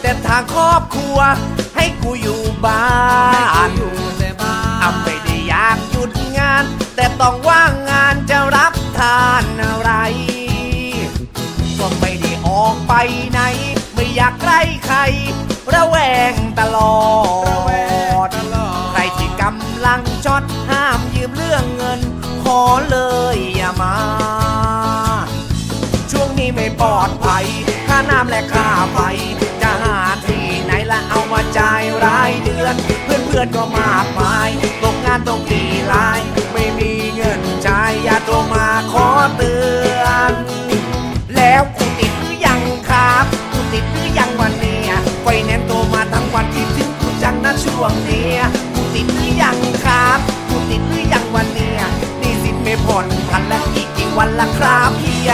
แต่ทางครอบครัว ให้กูอยู่บ้านอยู่แต่บ้าอำไม่ได้อยากหยุดงาน แต่ต้องว่างงานจะรับทานอะไร ก็ไม่ได้ออกไปไหน ไม่อยากใกล้ใคร ระแวงตลอระแวงดตลอดใครที่กำลังช็อตห้ามยืมเรื่องเงิน ขอเลยอย่ามาช่วงนี้ไม่ปลอดภัย ค่าน้ำและค่าไฟ อน เพื่อนเพื่อนก็มากมาย ตกงานตกตีลาย ไม่มีเงินจ่ายอย่าโทรมาขอเตือน แล้วกูติดหรือยังครับกูติดหรือยังวันเนี้ยไฟแนนซ์โตมาทั้งวันที่ถึงกูจังนะช่วงเนี้ยกูติดหรือยังครับกูติดหรือยังวันเนี้ยนี่สินไม่ผ่อนพันและอีกกี่วันละครับเฮีย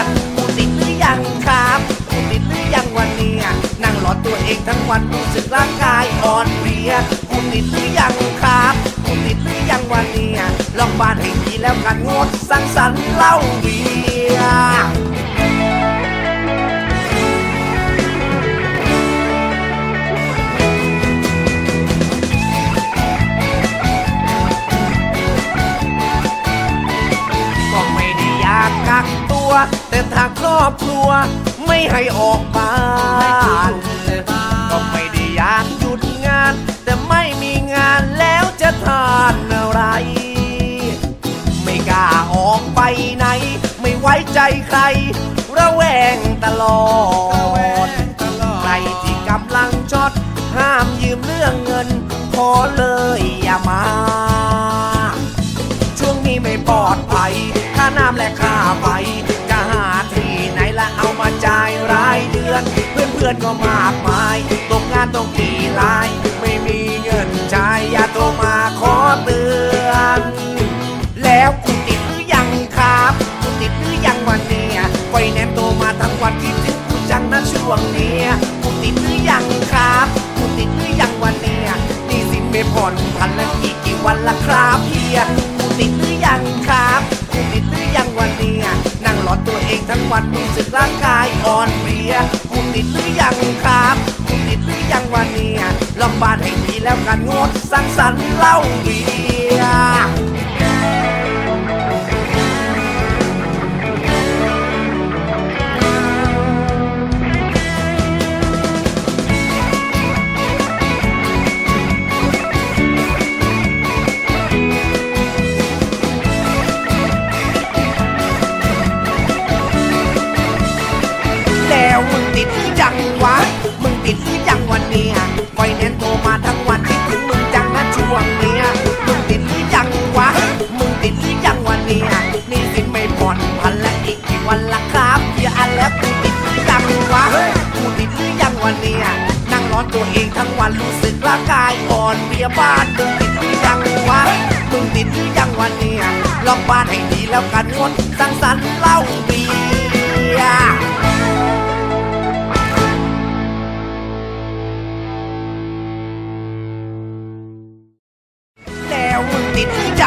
นั่งรอตัวเองทั้งวันรู้สึกร่างกายอ่อนเพลียกูติดหรือยังครับกูติดหรือยังวันเนี้ยลองบ้านให้ดีแล้วกันงดสังสรรค์เหล้าเบียร์ก็ไม่ได้อยากกักตัวแต่ทางครอบครัว ไม่ให้ออกบ้าน ก็ไม่ได้อยากหยุดงาน แต่ไม่มีงานแล้วจะทานอะไร ไม่กล้าออกไปไหน ไม่ไว้ใจใคร ระแวงตลอด ใครที่กำลังช็อตห้ามยืมเรื่องเงิน ขอเลยอย่ามา ช่วงนี้ไม่ปลอดภัยค่าน้ำและค่าไฟจะหาที่ไหนละเอามาจ่ายรายเดือน พื่อนเพื่อนก็มากมาย ตกงานต้องกี่ลาย ไม่มีเงินจ่ายอย่าโทรมาขอเตือน แล้วคุณติดหรือยังครับคุณติดหรือยังวันเนี้ยไฟแนนโตมาทั้งวันคิดถึงคุณจังนะช่วงเนี้ยคุณติดหรือยังครับคุณติดหรือยังวันเนี้ยหนี่สินไม่ผ่อนพันและอีกกี่วันละครับ เองทั้งวันรู้สึกร่างกายอ่อนเพลียคุณติดหรือยังครับคุณติดหรือยังวันเนี้ยลองบ้านให้ดีแล้วกันงดสังสรรค์เหล้าเบียร์ แล้วมึงติดหรือยังวะ มึงติดหรือยังวันเนี้ยไฟแนนซ์โทรมาทั้งวันคิดถึงมึงจังนะช่วงเนี้ยมึงติดหรือยังวะ มึงติดหรือยังวันเนี้ยนี่สินไม่ผ่อนพันและอีกกี่วันละครับเฮียอันแล้วกูติดหรือยังวะกูติดหรือยังวันเนี้ยนั่งร้อนตัวเองทั้งวันรู้สึกร่างกายอ่อนเพียบ้านมึงติดหรือยังวะ มึงติดหรือยังวันเนี้ยลองบ้านให้ดีแล้วกันงดสังสรรค์เล้าเบีย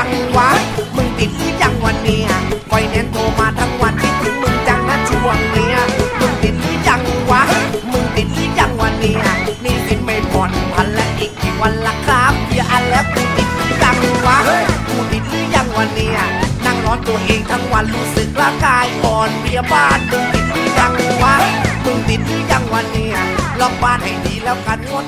ยังวะ มึงติดหรือยังวันเนี้ยไฟแนนซ์โทรมาทั้งวันคิดถึงมึงจังนะช่วงเนี้ยมึงติดหรือยังวะ มึงติดหรือยังวันเนี้ยนี่สินไม่ผ่อนพันและอีกกี่วันละครับเฮียอันแล้วกูติดหรือยังวะกูติดหรือยังวันเนี้ยนั่งร้อนตัวเองทั้งวันรู้สึกร่างกายอ่อนเพียบ้านมึงติดหรือยังวะ มึงติดหรือยังวันเนี้ยลองบ้านให้ดีแล้วกันงด